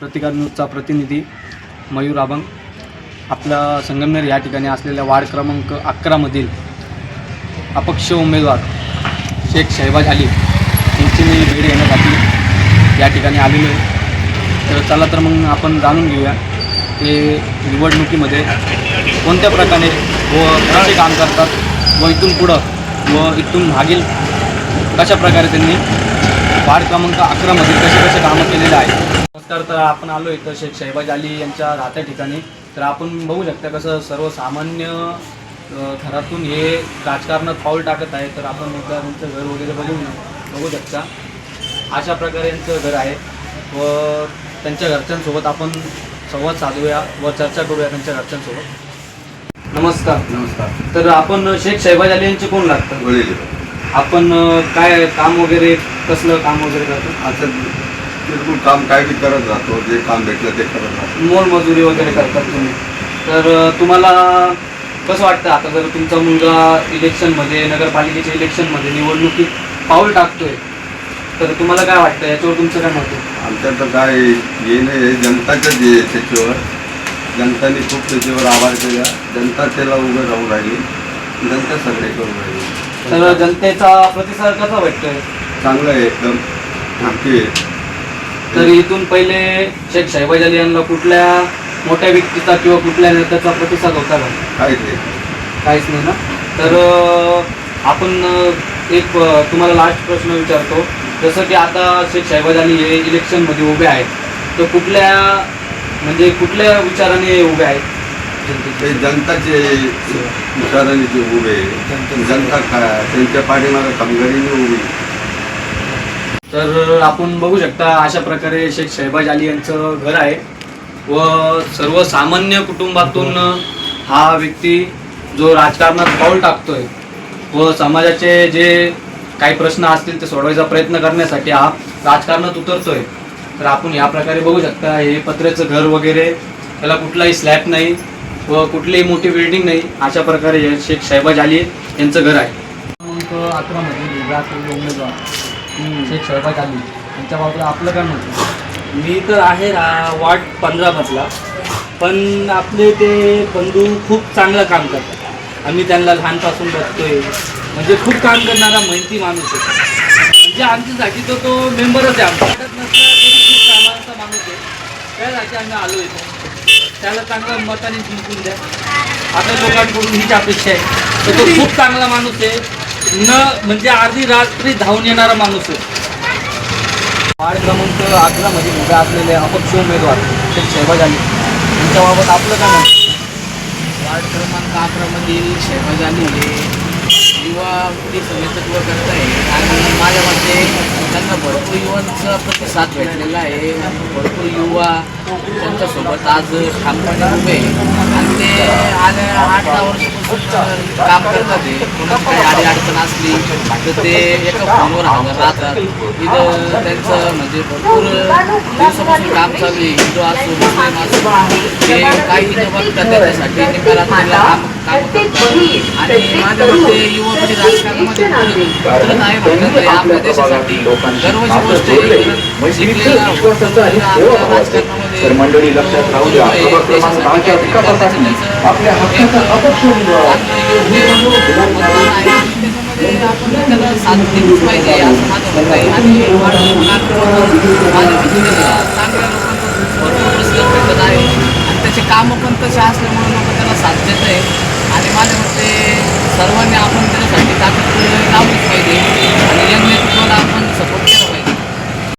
प्रतिकार न्यूजचा प्रतिनिधी मयूर आबंग. आपला संगमनेर या ठिकाणी असलेल्या वार्ड क्रमांक अकरामधील अपक्ष उमेदवार शेख शहबाज अली यांची मी भेट घेण्यासाठी या ठिकाणी आलेलो आहे. तर चला तर मग आपण जाणून घेऊया ते निवडणुकीमध्ये कोणत्या प्रकारे व कसे काम करतात व इथून पुढं व इथून मागील कशा प्रकारे त्यांनी वार्ड क्रमांक अकरामध्ये कसे कसे कामं केलेले आहे नमस्कार तर आपण आलो इथं शेख शहबाज अली यांच्या राहत्या ठिकाणी. तर आपण बघू शकता कसं सर्वसामान्य घरातून हे राजकारणात पाऊल टाकत आहे. तर आपण एकदा त्यांचं घर वगैरे बघून बघू शकता. अशा प्रकारे यांचं घर आहे व त्यांच्या घरच्यांसोबत आपण संवाद साधूया व चर्चा करूया त्यांच्या घरच्यांसोबत. नमस्कार. नमस्कार. तर आपण शेख शहबाज अली यांचे कोण लागतं? वडील. आपण काय काम वगैरे कसलं काम वगैरे करतो असं बिलकुल काम काय बी करत राहतो जे काम भेटलं ते करत राहतो. मोलमजुरी वगैरे करतात तुम्ही. तर तुम्हाला कसं वाटतं आता जर तुमचा मुलगा इलेक्शनमध्ये नगरपालिकेच्या इलेक्शनमध्ये निवडणुकीत पाऊल टाकतोय तर तुम्हाला काय वाटतं? याच्यावर तुमचं काय मत आहे? आमच्या तर काय हे नाही आहे, जनताच्याच हे आहे त्याच्यावर. जनताने खूप त्याच्यावर आभार केला. जनता त्याला उभं राहून राहिली. जनता सगळे करून राहिली. तर जनतेचा प्रतिसाद कसा वाटतोय चांगलं आहे एकदम. आहे. तर इथून पहिले शेख शहबाज अली यांना कुठल्या मोठ्या व्यक्तीचा किंवा कुठल्या नेत्याचा प्रतिसाद होता का? काय ते काहीच नाही ना? तर आपण एक तुम्हाला लास्ट प्रश्न विचारतो. जसं की आता शेख शहबाज अली हे इलेक्शनमध्ये उभे आहेत. तर कुठल्या म्हणजे कुठल्या विचाराने उभे आहेत? ते जनताचे विचाराने जे उभे. जनता काय त्यांच्या पाठीमागे कामगारीने उभी. तर आपण बघू शकता अशा प्रकारे शेख शहबाज अली यांचं घर आहे. व सर्वसामान्य कुटुंबातून हा व्यक्ती जो राजकारणात पाऊल टाकतोय व समाजाचे जे काही प्रश्न असतील ते सोडवायचा प्रयत्न करण्यासाठी हा राजकारणात उतरतोय. तर आपण या प्रकारे बघू शकता हे पत्र्याचं घर वगैरे त्याला कुठलाही स्लॅब नाही व कुठलीही मोठी बिल्डिंग नाही. अशा प्रकारे हे शेख शहबाज अली यांचं घर आहे. क्रमांक अकरामध्ये उमेदवार शेख शहबाज अली यांच्या बाबतीत आपलं काय म्हणतो मी तर आहे रा वार्ड पंधरामधला. पण आपले ते बंधू खूप चांगलं काम करतात. आम्ही त्यांना लहानपासून बघतोय. म्हणजे खूप काम करणारा मेहनती माणूस आहे. म्हणजे आमच्यासाठी तो तो मेंबरच आहे. आमचा वाटत नसला तरी खूप कामाचा माणूस आहे. त्यासाठी आम्ही आलो इथं. त्याला चांगलं मताने जिंकून द्या. आपल्या लोकांकडून हीच अपेक्षा आहे. तर तो खूप चांगला माणूस आहे. न म्हणजे अर्धी रात्री धावून येणारा माणूस आहे. वार्ड क्रमांक अकरामध्ये उभे असलेले अपक्ष उमेदवार शेख शहबाज अली. यांच्याबाबत आपलं काय म्हणतो वार्ड क्रमांक अकरामधील शहबाज अली हे युवा पिढीचं नेतृत्व करत आहे आणि माझ्या मते त्यांना भरपूर युवांचा प्रतिसाद भेटलेला आहे. भरपूर युवा त्यांच्यासोबत आज ठामपणे उभे ते आल्या आठ दहा वर्षापासून काम करतात आहे कोणाची काही अडी अडचण असली तर ते एका फोनवर हजर राहतात. इथं त्यांचं म्हणजे भरपूर दिवसापासून काम चालू आहे. हिंदू असो मुस्लिम असो ते काही न बघता त्याच्यासाठी. निकालात काम काम करतात. आणि माझ्या मते युवा पिढी राजकारणामध्ये उतरत आहे. तरी आपल्या देशासाठी गर्वाची गोष्ट आहे. शिकलेला आपल्या राजकारणामध्ये तर मंडळी लक्षात राहू द्या क्रमांक दहाच्या विकासासाठी आपल्या हक्काचा अपक्ष त्याला साथ पाहिजे असं माझं आणि माझ्या आहे. आणि त्याचे कामं पण तसे असल्यामुळे लोक त्याला साथ देत आहे आणि माझ्या मते सर्वांनी आपण त्याच्यासाठी ताकद लावलीच पाहिजे. आणि यन्ने रुपाला आपण सपोर्ट